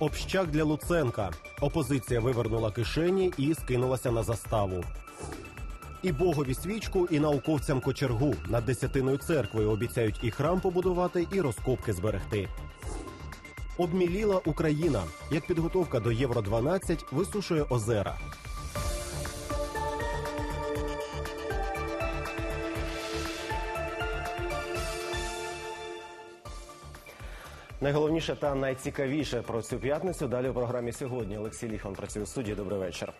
Общак для Луценка. Опозиція вивернула кишені і скинулася на заставу. І богові свічку, і науковцям кочергу. Над десятиною церквою обіцяють і храм побудувати, і розкопки зберегти. Обміліла Україна. Як підготовка до Євро 12 висушує озера. Найголовніше та найцікавіше про цю п'ятницю. Далі у програмі сьогодні. Олексій Ліхон працює у студії. Добрий вечір.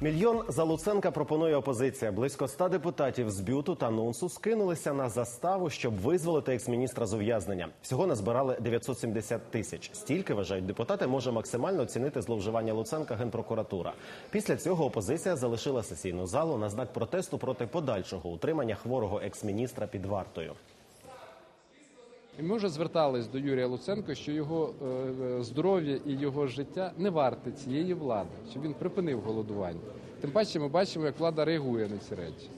Мільйон за Луценка пропонує опозиція. Близько ста депутатів з бюту та нунсу скинулися на заставу, щоб визволити екс-міністра з ув'язнення. Всього назбирали 970 тисяч. Стільки вважають депутати, може максимально оцінити зловживання Луценка генпрокуратура. Після цього опозиція залишила сесійну залу на знак протесту проти подальшого утримання хворого екс-міністра під вартою. Ми вже звертались до Юрія Луценко, що його е, здоров'я і його життя не варте цієї влади, щоб він припинив голодування. Тим паче ми бачимо, як влада реагує на ці речі.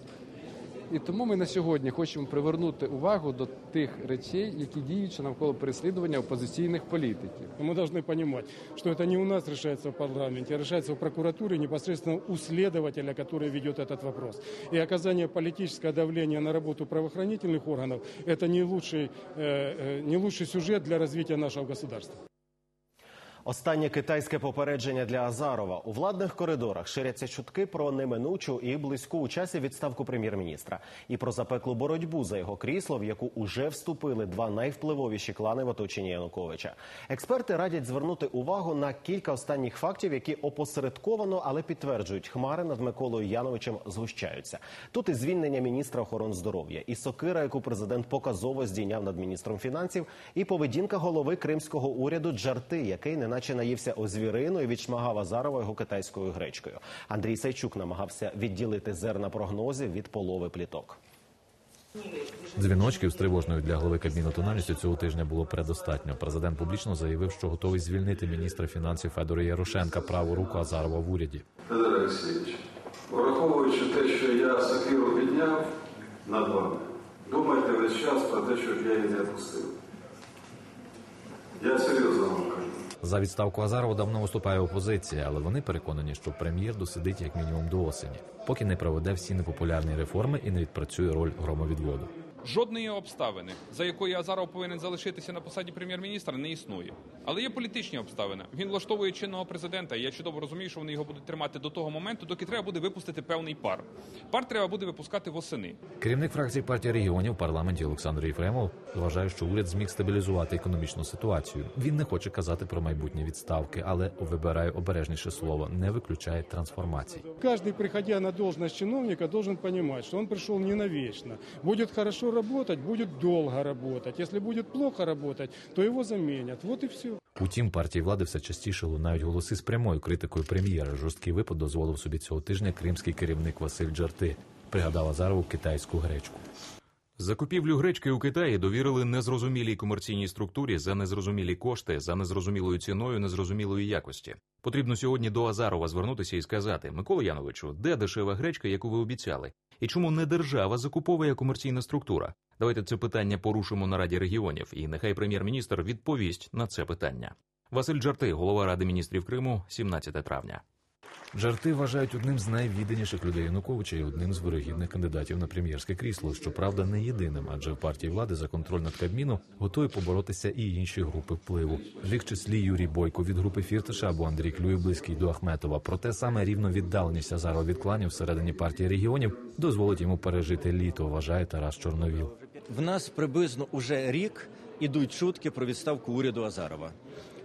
І тому ми на сьогодні хочемо привернути увагу до тих речей, які діють навколо переслідування опозиційних політиків. Мы должны понимать, что это не у нас решается в парламенте, а решается в прокуратуре непосредственно у следователя, который ведет этот вопрос. И оказание политического давления на работу правоохранительных органов – это не лучший, э, э, не лучший сюжет для развития нашего государства. Останнє китайське попередження для Азарова у владних коридорах ширяться чутки про неминучу і близьку у часі відставку прем'єр-міністра і про запеклу боротьбу за його крісло, в яку уже вступили два найвпливовіші клани в оточенні Януковича. Експерти радять звернути увагу на кілька останніх фактів, які опосередковано, але підтверджують, хмари над Миколою Яновичем згущаються. Тут і звільнення міністра охорони здоров'я, і сокира, яку президент показово здійняв над міністром фінансів, і поведінка голови кримського уряду Джарти, який неначе наївся озвірину і відшмагав Азарова його китайською гречкою. Андрій Сайчук намагався відділити зерна прогнозів від полови пліток. Дзвіночків з тривожною для голови Кабміну тональністю цього тижня було предостатньо. Президент публічно заявив, що готовий звільнити міністра фінансів Федора Ярошенка праву руку Азарова в уряді. Федор Олексійович, враховуючи те, що я сокиру підняв над вами, думайте весь час про те, щоб я її не відпустив. Я серйозно вам кажу. За відставку Азарова давно виступає опозиція, але вони переконані, що прем'єр досидить як мінімум до осені, поки не проведе всі непопулярні реформи і не відпрацює роль громовідводу. Жодної обставини, за якою Азаров повинен залишитися на посаді прем'єр-міністра, не існує. Але є політичні обставини. Він влаштовує чинного президента, і я чудово розумію, що вони його будуть тримати до того моменту, доки треба буде випустити певний пар. Пар треба буде випускати восени. Керівник фракції партії регіонів в парламенті Олександр Єфремов вважає, що уряд зміг стабілізувати економічну ситуацію. Він не хоче казати про майбутні відставки, але вибирає обережніше слово, не виключає трансформацій. Каждый, приходя на должность чиновника, должен понимать, что он пришел не навечно. Будет хорошо работать, будет долго работать. Если будет плохо работать, то его заменят. Вот и все. Утім, партії влади все частіше лунають голоси з прямою критикою прем'єра. Жорсткий випад дозволив собі цього тижня кримський керівник Василь Джарти. Пригадав Азарову китайську гречку. Закупівлю гречки у Китаї довірили незрозумілій комерційній структурі за незрозумілі кошти, за незрозумілою ціною, незрозумілої якості. Потрібно сьогодні до Азарова звернутися і сказати: Микола Яновичу, де дешева гречка, яку ви обіцяли, і чому не держава закуповує комерційна структура? Давайте це питання порушимо на Раді регіонів, і нехай прем'єр-міністр відповість на це питання. Василь Джарти, голова Ради міністрів Криму, 17 травня. Жарти вважають одним з найвідданіших людей Януковича і одним з вирогідних кандидатів на прем'єрське крісло. Щоправда, не єдиним, адже в партії влади за контроль над Кабміну готові поборотися і інші групи впливу. В їх числі Юрій Бойко від групи Фірташа або Андрій Клюєв близький до Ахметова. Проте саме рівно віддаленість Азарова від кланів всередині партії регіонів дозволить йому пережити літо. Вважає Тарас Чорновіл. В нас приблизно уже рік ідуть чутки про відставку уряду Азарова.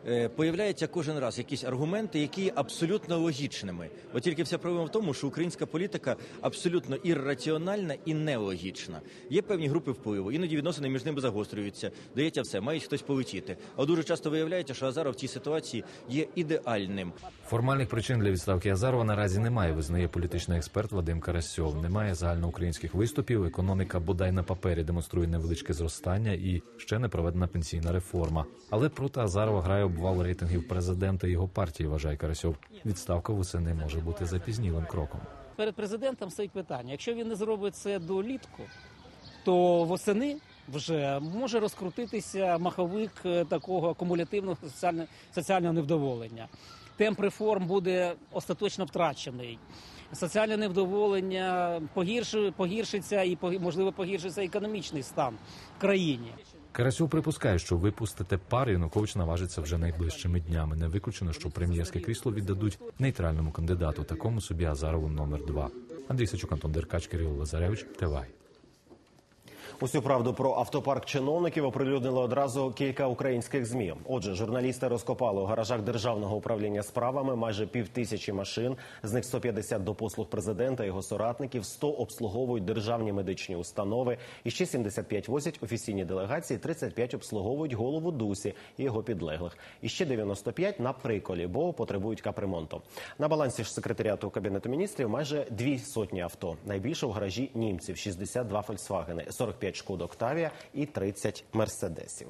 Е, Появляються кожен раз якісь аргументи, які абсолютно логічними. От тільки вся проблема в тому, що українська політика абсолютно ірраціональна і нелогічна. Є певні групи впливу, іноді відносини між ними загострюються. Дається все, має хтось полетіти. А дуже часто виявляється, що Азаров в цій ситуації є ідеальним. Формальних причин для відставки Азарова наразі немає. Визнає політичний експерт Вадим Карасьов. Немає загальноукраїнських виступів. Економіка бодай на папері демонструє невеличке зростання і ще не проведена пенсійна реформа. Але проти Азарова грає обвал рейтингів президента і його партії. Вважає Карасьов. Відставка восени може бути запізнілим кроком. перед президентом стоїть питання: якщо він не зробить це до літку, то восени вже може розкрутитися маховик е, такого кумулятивного соціального, соціального невдоволення. Темп реформ буде остаточно втрачений. Соціальне невдоволення погірши- погіршиться і можливо погіршиться економічний стан в країні. Карасьов припускає, що випустити пар Янукович наважиться вже найближчими днями. Не виключено, що прем'єрське крісло віддадуть нейтральному кандидату, такому собі Азарову номер 2 Андрій Сачук, Антон Деркач, Кирило Лазаревич, Тивай. Усю правду про автопарк чиновників оприлюднили одразу кілька українських змі. Отже, журналісти розкопали у гаражах державного управління справами майже півтисячі машин. З них 150 до послуг президента його соратників, 100 обслуговують державні медичні установи, і ще 75 возять офіційні делегації, 35 обслуговують голову Дусі і його підлеглих. І ще 95 на приколі, бо потребують капремонту. На балансі ж секретаріату кабінету міністрів майже дві сотні авто. Найбільше в гаражі німців 62 фольксвагени, 45 шкод Октавія і 30 мерседесів.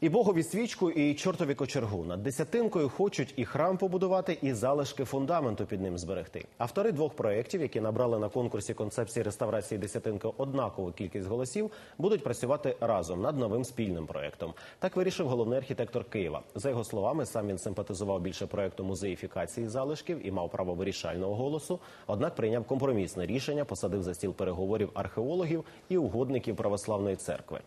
І богові свічку, і чортові кочергу над десятинкою хочуть і храм побудувати, і залишки фундаменту під ним зберегти. Автори двох проєктів, які набрали на конкурсі концепції реставрації десятинки однакову кількість голосів, будуть працювати разом над новим спільним проєктом. Так вирішив головний архітектор Києва. За його словами, сам він симпатизував більше проєкту музеїфікації залишків і мав право вирішального голосу. Однак прийняв компромісне рішення, посадив за стіл переговорів археологів і угодників православної церкви.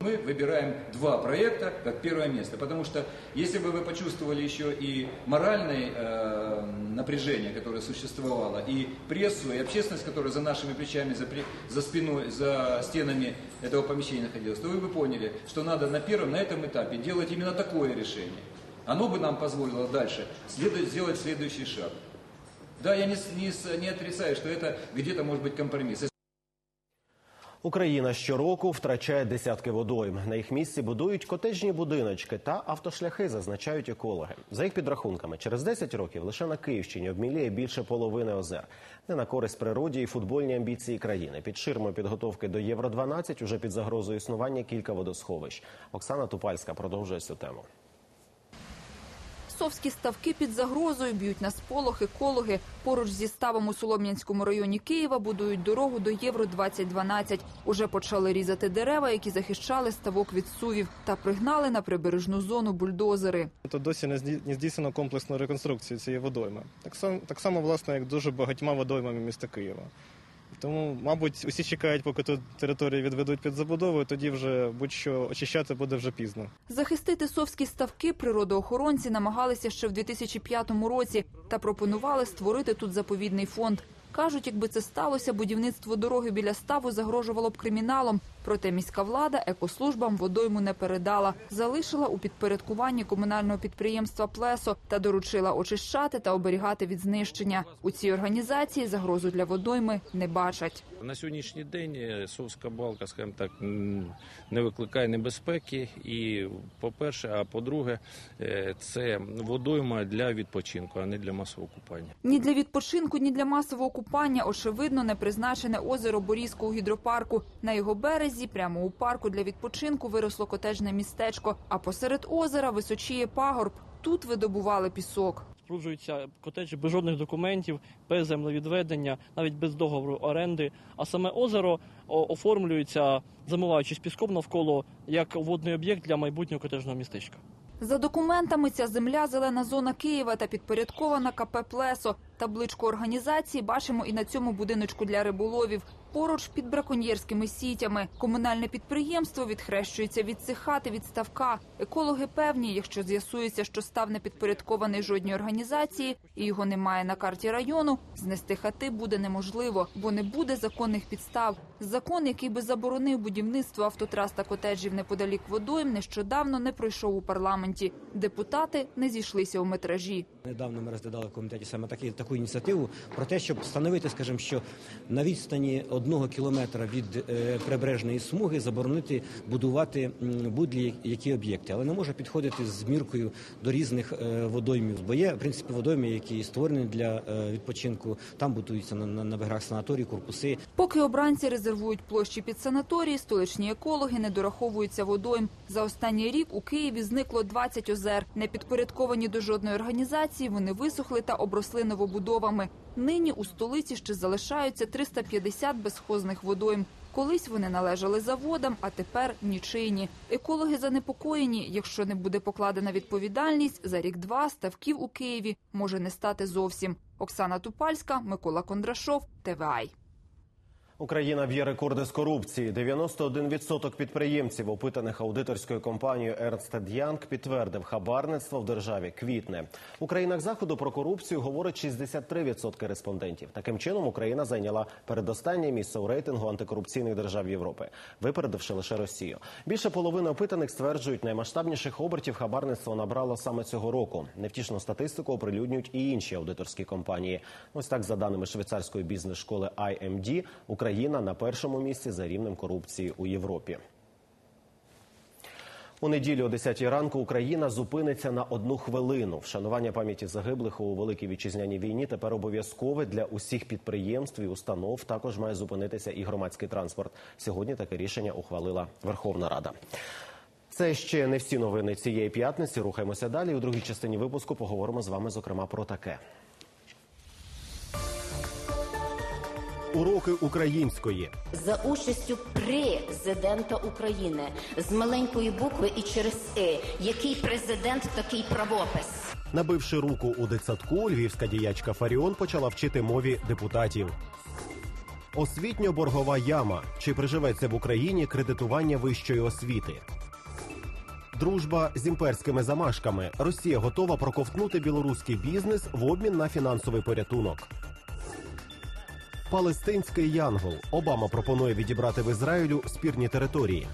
Мы выбираем два проекта как первое место, потому что если бы вы почувствовали еще и моральное э, напряжение, которое существовало, и прессу, и общественность, которая за нашими плечами, за, за спиной, за стенами этого помещения находилась, то вы бы поняли, что надо на первом, на этом этапе делать именно такое решение. Оно бы нам позволило дальше следу- сделать следующий шаг. Да, я не, не не отрицаю, что это где-то может быть компромисс. Україна щороку втрачає десятки водойм. На їх місці будують котеджні будиночки та автошляхи, зазначають екологи. За їх підрахунками, через 10 років лише на Київщині обміліє більше половини озер. Не на користь природі і футбольні амбіції країни. Під ширмою підготовки до Євро 12 уже під загрозою існування кілька водосховищ. Оксана Тупальська продовжує цю тему. Совські ставки під загрозою б'ють на сполох екологи. Поруч зі ставом у Солом'янському районі Києва будують дорогу до Євро 2012 Уже почали різати дерева, які захищали ставок від сувів, та пригнали на прибережну зону бульдозери. То досі не здійснено комплексну реконструкцію цієї водойми. Так само, так само, власне, як дуже багатьма водоймами міста Києва. Тому, мабуть, усі чекають, поки тут території відведуть під забудову, тоді вже будь-що очищати буде вже пізно. Захистити совські ставки природоохоронці намагалися ще в 2005 році та пропонували створити тут заповідний фонд. Кажуть, якби це сталося, будівництво дороги біля ставу загрожувало б криміналом. Проте міська влада екослужбам водойму не передала, залишила у підпорядкуванні комунального підприємства Плесо та доручила очищати та оберігати від знищення. У цій організації загрозу для водойми не бачать. На сьогоднішній день е, Совська балка, скажімо так, не викликає небезпеки. І, по-перше, а по-друге, е, це водойма для відпочинку, а не для масового купання. Ні для відпочинку, ні для масового купання очевидно не призначене озеро Борізького гідропарку. На його березі, прямо у парку для відпочинку, виросло котежне містечко. А посеред озера височіє пагорб. Тут видобували пісок. споруджуються котеджі без жодних документів, без землевідведення, навіть без договору оренди. А саме озеро оформлюється, замиваючись піском навколо як водний об'єкт для майбутнього котежного містечка. За документами ця земля зелена зона Києва та підпорядкована КП Плесо. Табличку організації бачимо і на цьому будиночку для риболовів. Поруч під браконьєрськими сітями. Комунальне підприємство відхрещується від цих хати від ставка. Екологи певні, якщо з'ясується, що став не підпорядкований жодній організації і його немає на карті району, знести хати буде неможливо, бо не буде законних підстав. Закон, який би заборонив будівництво автотрас та котеджів неподалік водойм, нещодавно не пройшов у парламенті. Депутати не зійшлися у метражі. Недавно ми розглядали в комітеті саме такі, таку ініціативу про те, щоб встановити, скажімо, що на відстані одного кілометра від е, прибережної смуги заборонити будувати будь-які об'єкти, але не може підходити з міркою до різних е, водоймів. Бо є в принципі водойми, які створені для е, відпочинку. Там будуються на, на, на берегах санаторії, корпуси. Поки обранці резервують площі під санаторії, столичні екологи не дораховуються водойм. За останній рік у Києві зникло 20 озер, не підпорядковані до жодної організації. Каналізації вони висохли та обросли новобудовами. Нині у столиці ще залишаються 350 безхозних водойм. Колись вони належали заводам, а тепер нічийні. Екологи занепокоєні, якщо не буде покладена відповідальність, за рік-два ставків у Києві може не стати зовсім. Оксана Тупальська, Микола Кондрашов, ТВАЙ. Україна б'є рекорди з корупції. 91% підприємців, опитаних аудиторською компанією Ernst Young, підтвердив хабарництво в державі квітне. У країнах заходу про корупцію говорить 63% респондентів. Таким чином Україна зайняла передостаннє місце у рейтингу антикорупційних держав Європи, випередивши лише Росію. Більше половини опитаних стверджують, наймасштабніших обертів хабарництво набрало саме цього року. Невтішну статистику оприлюднюють і інші аудиторські компанії. Ось так, за даними швейцарської бізнес-школи IMD, Україна на першому місці за рівнем корупції у Європі. У неділю о 10 ранку Україна зупиниться на одну хвилину. Вшанування пам'яті загиблих у великій вітчизняній війні тепер обов'язкове для усіх підприємств і установ. Також має зупинитися і громадський транспорт. Сьогодні таке рішення ухвалила Верховна Рада. Це ще не всі новини цієї п'ятниці. Рухаємося далі. У другій частині випуску поговоримо з вами, зокрема, про таке. Уроки української за участю президента України з маленької букви і через «и». Який президент, такий правопис. Набивши руку у дитсадку, львівська діячка Фаріон почала вчити мові депутатів. Освітньо-боргова яма. Чи приживеться в Україні кредитування вищої освіти? Дружба з імперськими замашками. Росія готова проковтнути білоруський бізнес в обмін на фінансовий порятунок. Палестинський янгол. Обама пропонує відібрати в Ізраїлю спірні території.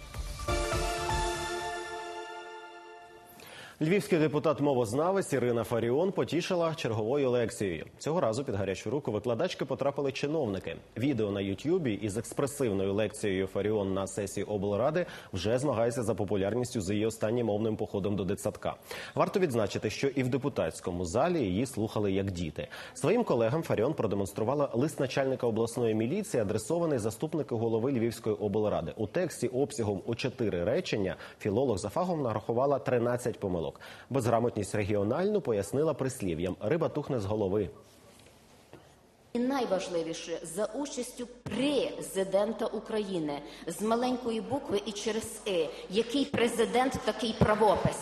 Львівський депутат мовознавець Ірина Фаріон потішила черговою лекцією. Цього разу під гарячу руку викладачки потрапили чиновники. Відео на Ютюбі із експресивною лекцією Фаріон на сесії облради вже змагається за популярністю з її останнім мовним походом до дитсадка. Варто відзначити, що і в депутатському залі її слухали як діти. Своїм колегам Фаріон продемонструвала лист начальника обласної міліції, адресований заступнику голови Львівської облради. У тексті обсягом у чотири речення філолог за фахом нарахувала 13 помилок. Безграмотність регіональну пояснила прислів'ям «риба тухне з голови». І найважливіше за участю президента України з маленької букви і через «и». Який президент, такий правопис.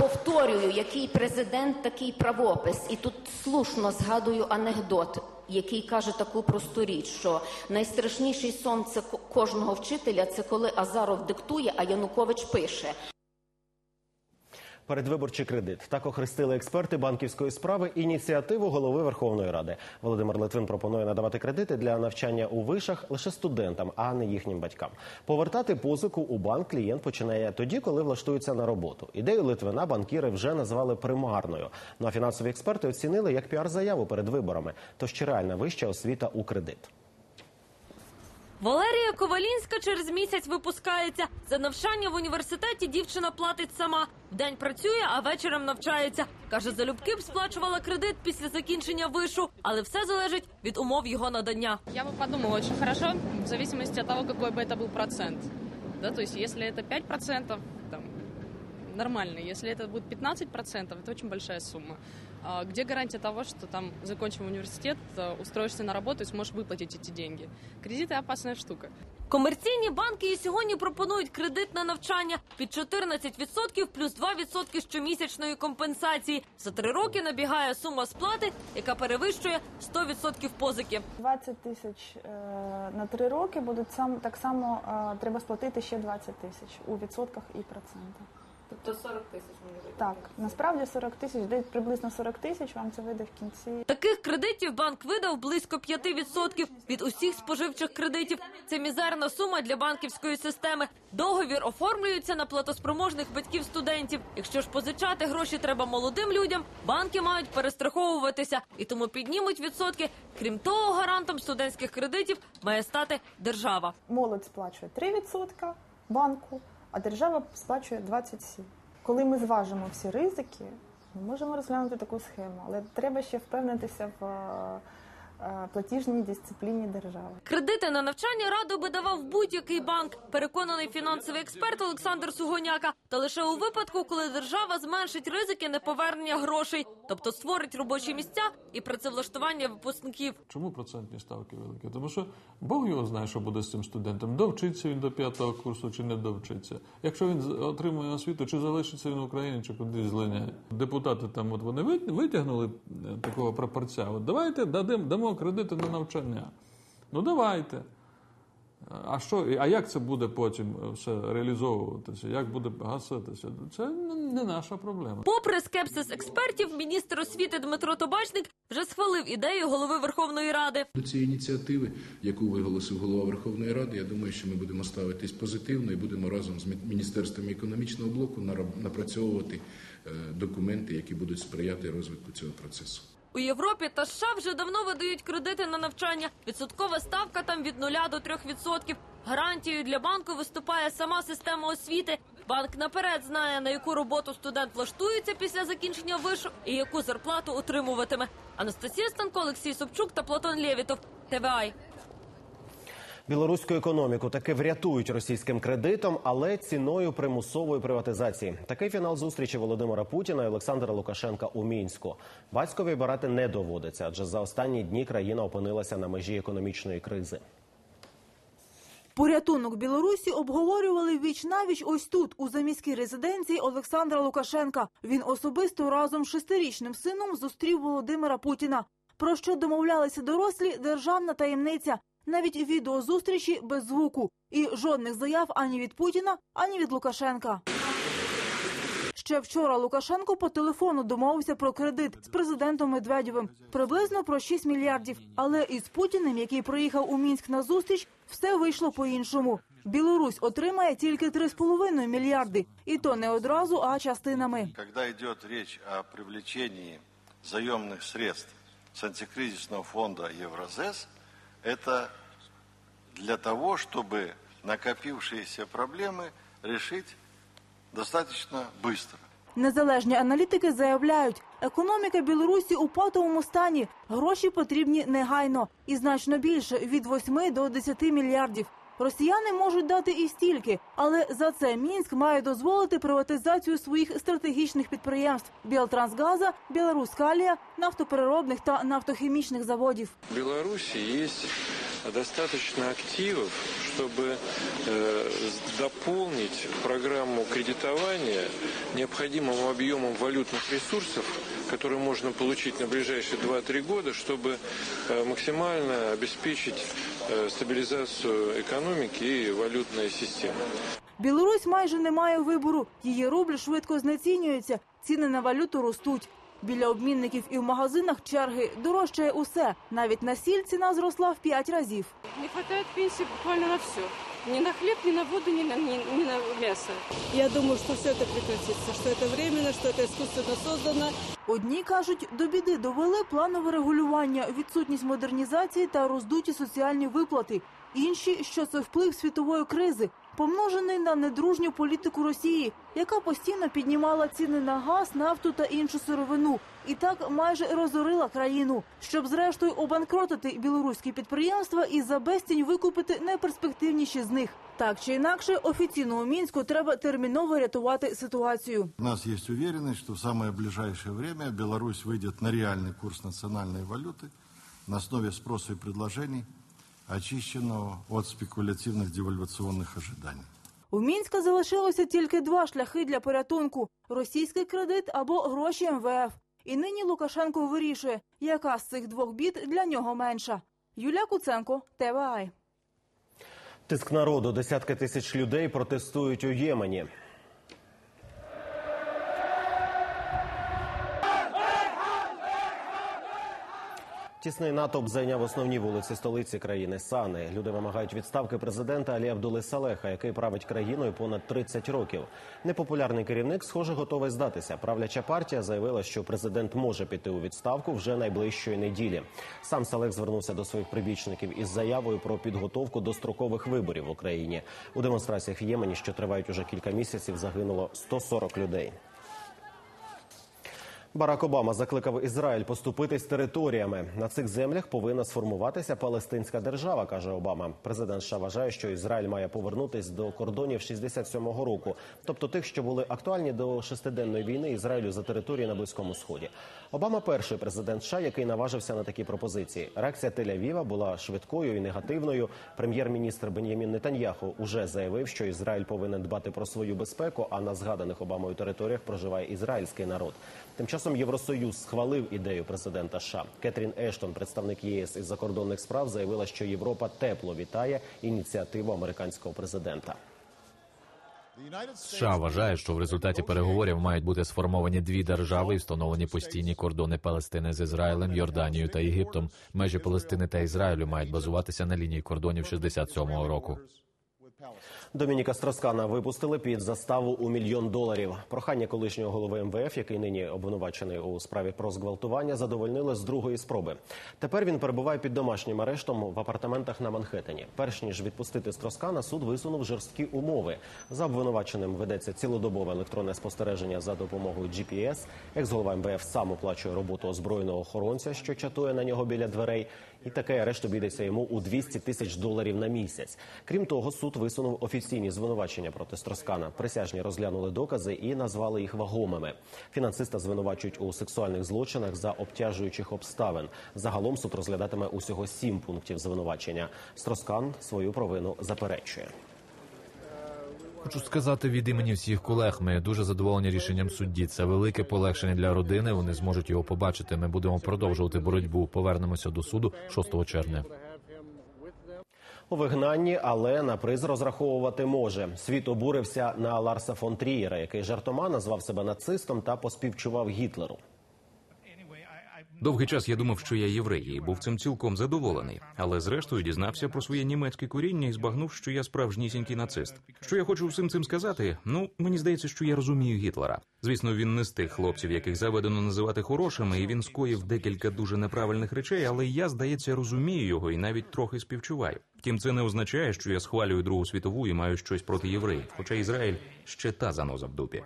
Повторюю, який президент, такий правопис. І тут слушно згадую анекдот, який каже таку просту річ, що найстрашніший сон кожного вчителя це коли Азаров диктує, а Янукович пише. Передвиборчий кредит так охрестили експерти банківської справи ініціативу голови Верховної Ради. Володимир Литвин пропонує надавати кредити для навчання у вишах лише студентам, а не їхнім батькам. Повертати позику у банк клієнт починає тоді, коли влаштується на роботу. Ідею Литвина банкіри вже назвали примарною. Ну а фінансові експерти оцінили як піар-заяву перед виборами. Тож чи реальна вища освіта у кредит? Валерія Ковалінська через місяць випускається. За навчання в університеті дівчина платить сама. Вдень працює, а вечором навчається. Каже, залюбки б сплачувала кредит після закінчення вишу, але все залежить від умов його надання. Я бы подумала очень хорошо, в зависимости от того, какой бы это был процент. Да, то есть, если это 5%, там, нормально. Если это будет 15%, это очень большая сумма. А где гарантия того, что там, закончив университет, э, устроишься на работу и сможешь выплатить эти деньги? Кредиты опасная штука. Комерційні банки і сьогодні пропонують кредит на навчання під 14% плюс 2% щомісячної компенсації. За три роки набігає сума сплати, яка перевищує 100% позики. 20 тисяч е, на три роки будуть сам так само е, треба сплатити ще 20 тисяч у відсотках і процентах. Тобто 40 тисяч мені Так, насправді 40 тисяч, десь приблизно 40 тисяч вам це вийде в кінці. Таких кредитів банк видав близько 5% від усіх споживчих кредитів. Це мізерна сума для банківської системи. Договір оформлюється на платоспроможних батьків студентів. Якщо ж позичати гроші треба молодим людям, банки мають перестраховуватися і тому піднімуть відсотки. Крім того, гарантом студентських кредитів має стати держава. Молодь сплачує 3% банку, а держава сплачує 27%. Коли ми зважимо всі ризики, ми можемо розглянути таку схему, але треба ще впевнитися в е, платіжній дисципліні держави. Кредити на навчання радо би давав будь-який банк. Переконаний фінансовий експерт Олександр Сугоняка. Та лише у випадку, коли держава зменшить ризики неповернення грошей, тобто створить робочі місця і працевлаштування випускників. Чому процентні ставки великі? Тому що Бог його знає, що буде з цим студентом. Довчиться він до п'ятого курсу чи не довчиться. Якщо він з- отримує освіту, чи залишиться він в Україні, чи кудись злиняє. Депутати там от вони витягнули е, такого прапорця. От давайте дадим, дамо кредити на навчання. Ну давайте. А що, а як це буде потім е, все реалізовуватися? Як буде гаситися? Це не наша проблема. Попри скепсис експертів, міністр освіти Дмитро Табачник вже схвалив ідею голови Верховної Ради. До цієї ініціативи, яку виголосив голова Верховної Ради, я думаю, що ми будемо ставитись позитивно і будемо разом з міністерством економічного блоку напрацьовувати е, документи, які будуть сприяти розвитку цього процесу. У Європі та США вже давно видають кредити на навчання. Відсоткова ставка там від 0 до 3 відсотків. Гарантією для банку виступає сама система освіти. Банк наперед знає, на яку роботу студент влаштується після закінчення вишу і яку зарплату отримуватиме. Анастасія Станко, Олексій Собчук та Платон Лєвітов. ТВАЙ. Білоруську економіку таки врятують російським кредитом, але ціною примусової приватизації. Такий фінал зустрічі Володимира Путіна і Олександра Лукашенка у мінську. Батькові барати не доводиться, адже за останні дні країна опинилася на межі економічної кризи. Порятунок Білорусі обговорювали віч навіч ось тут, у заміській резиденції Олександра Лукашенка. Він особисто разом з шестирічним сином зустрів Володимира Путіна. Про що домовлялися дорослі – державна таємниця. Навіть відеозустрічі без звуку. І жодних заяв ані від Путіна, ані від Лукашенка. Ще вчора Лукашенко по телефону домовився про кредит з президентом Медведєвим. Приблизно про 6 мільярдів. Але із Путіним, який приїхав у Мінськ на зустріч, все вийшло по-іншому. Білорусь отримає тільки 3,5 мільярди. І то не одразу, а частинами. Когда идет речь о привлечении заемных средств с антикризисного фонда Евразес, это для того, чтобы накопившиеся проблемы решить достаточно быстро. Незалежні аналітики заявляють, економіка Білорусі у патовому стані. Гроші потрібні негайно і значно більше від 8 до 10 мільярдів. Росіяни можуть дати і стільки, але за це мінськ має дозволити приватизацію своїх стратегічних підприємств: Білтрансгаза, Білорускалія, нафтопереробних та нафтохімічних заводів. В Беларуси есть достаточно активов, чтобы э, дополнить программу кредитования необходимым объемом валютных ресурсов, которые можно получить на ближайшие 2-3 года, чтобы э, максимально обеспечить э, стабилизацию экономики и валютной системы. Білорусь майже не має вибору. Її рубль швидко знецінюється, ціни на валюту ростуть. Біля обмінників і в магазинах черги дорожчає усе. Навіть на сіль ціна зросла в п'ять разів. Не хватает пенсии буквально на все. Ни на хлеб, ни на воду, ни на, ни, ни на мясо. Я думаю, что все это прекратится, что это временно, что это искусственно создано. Одні кажуть, до біди довели планове регулювання, відсутність модернізації та роздуті соціальні виплати. Інші, що це вплив світової кризи, помножений на недружню політику Росії, яка постійно піднімала ціни на газ, нафту та іншу сировину, і так майже розорила країну, щоб зрештою обанкротити білоруські підприємства і за безцінь викупити найперспективніші з них. Так чи інакше, офіційно у мінську треба терміново рятувати ситуацію. У нас есть уверенность, что в самое ближайшее время Беларусь выйдет на реальный курс национальной валюты на основе спроса и предложений, очищенного от спекулятивных девальвационных ожиданий. У мінська залишилося тільки два шляхи для порятунку: російський кредит або гроші МВФ. І нині Лукашенко вирішує, яка з цих двох бід для нього менша. Юлія Куценко, ТВАЙ. Тиск народу. Десятки тисяч людей протестують у Ємені. Тісний натовп зайняв основні вулиці столиці країни Сани. Люди вимагають відставки президента Алі Абдули Салеха, який править країною понад 30 років. Непопулярний керівник, схоже, готовий здатися. Правляча партія заявила, що президент може піти у відставку вже найближчої неділі. Сам Салех звернувся до своїх прибічників із заявою про підготовку до строкових виборів в Україні. У демонстраціях в Ємені, що тривають уже кілька місяців, загинуло 140 людей. Барак Обама закликав Ізраїль поступитись територіями. На цих землях повинна сформуватися палестинська держава, каже Обама. Президент США вважає, що Ізраїль має повернутись до кордонів 67-го року, тобто тих, що були актуальні до шестиденної війни Ізраїлю за території на близькому сході. Обама перший президент США, який наважився на такі пропозиції. Реакція Тель-Авіва була швидкою і негативною. Прем'єр-міністр Бен'ямін Нетаньяху уже заявив, що Ізраїль повинен дбати про свою безпеку, а на згаданих Обамою територіях проживає ізраїльський народ. Тим часом Євросоюз схвалив ідею президента США. Кетрін Ештон, представник ЄС із закордонних справ, заявила, що Європа тепло вітає ініціативу американського президента. США вважає, що в результаті переговорів мають бути сформовані дві держави і встановлені постійні кордони Палестини з Ізраїлем, Йорданією та Єгиптом. Межі Палестини та Ізраїлю мають базуватися на лінії кордонів 67-го року. Домініка Строскана випустили під заставу у мільйон доларів. Прохання колишнього голови МВФ, який нині обвинувачений у справі про зґвалтування, задовольнили з другої спроби. Тепер він перебуває під домашнім арештом в апартаментах на Манхеттені. Перш ніж відпустити Строскана, суд висунув жорсткі умови. За обвинуваченим ведеться цілодобове електронне спостереження за допомогою GPS. Екс-голова МВФ сам оплачує роботу озброєного охоронця, що чатує на нього біля дверей. І такий арешт обійдеться йому у 200 тисяч доларів на місяць. Крім того, суд висунув офіційні звинувачення проти Строскана. Присяжні розглянули докази і назвали їх вагомими. Фінансиста звинувачують у сексуальних злочинах за обтяжуючих обставин. Загалом суд розглядатиме усього сім пунктів звинувачення. Строскан свою провину заперечує. Хочу сказати від імені всіх колег. Ми дуже задоволені рішенням судді. Це велике полегшення для родини. Вони зможуть його побачити. Ми будемо продовжувати боротьбу. Повернемося до суду 6 червня. У вигнанні, але на приз розраховувати може. Світ обурився на Ларса фон Трієра, який жартома назвав себе нацистом та поспівчував Гітлеру. Довгий час я думав, що я єврей, і був цим цілком задоволений. Але зрештою дізнався про своє німецьке коріння і збагнув, що я справжнісінький нацист. Що я хочу всім цим сказати? Ну мені здається, що я розумію Гітлера. Звісно, він не з тих хлопців, яких заведено називати хорошими, і він скоїв декілька дуже неправильних речей. Але я, здається, розумію його і навіть трохи співчуваю. Втім, це не означає, що я схвалюю Другу світову і маю щось проти євреїв. Хоча Ізраїль ще та заноза в дупі.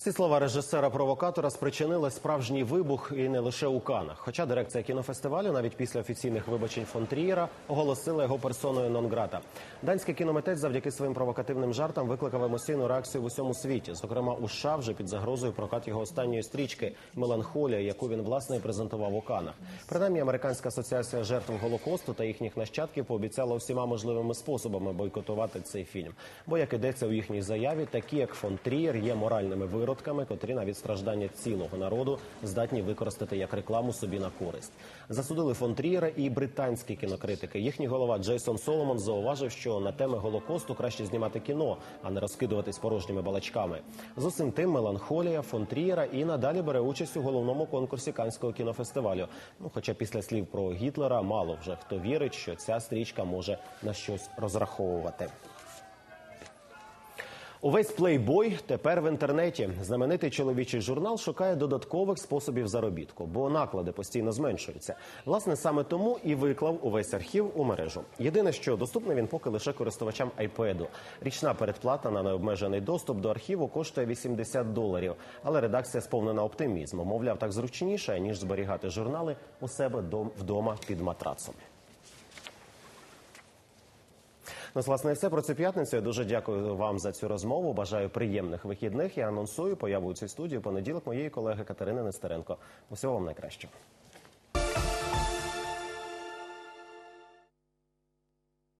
Ці слова режисера-провокатора спричинили справжній вибух і не лише у Канах. Хоча дирекція кінофестивалю навіть після офіційних вибачень фон Трієра оголосила його персоною нон-грата. Данський кіномитець завдяки своїм провокативним жартам викликав емоційну реакцію в усьому світі. Зокрема, у США вже під загрозою прокат його останньої стрічки Меланхолія, яку він власне і презентував у Канах. Принаймні, американська асоціація жертв голокосту та їхніх нащадків пообіцяла всіма можливими способами бойкотувати цей фільм. Бо як ідеться у їхній заяві, такі як фон Трієр є моральними виродками, котрі навіть страждання цілого народу здатні використати як рекламу собі на користь. Засудили фон Трієра і британські кінокритики. Їхній голова Джейсон Соломон зауважив, що на теми голокосту краще знімати кіно, а не розкидуватись порожніми балачками. З усім тим, меланхолія фон Трієра і надалі бере участь у головному конкурсі Канського кінофестивалю. Ну, хоча після слів про Гітлера мало вже хто вірить, що ця стрічка може на щось розраховувати. Увесь плейбой тепер в інтернеті. Знаменитий чоловічий журнал шукає додаткових способів заробітку, бо наклади постійно зменшуються. Власне, саме тому і виклав увесь архів у мережу. Єдине, що доступний він поки лише користувачам iPad. Річна передплата на необмежений доступ до архіву коштує 80 доларів. Але редакція сповнена оптимізмом. Мовляв, так зручніше ніж зберігати журнали у себе вдома під матрацом. Ну, власне, все про цю п'ятницю. Я дуже дякую вам за цю розмову. Бажаю приємних вихідних. Я анонсую появу у цій студії понеділок моєї колеги Катерини Нестеренко. Усього вам найкращого.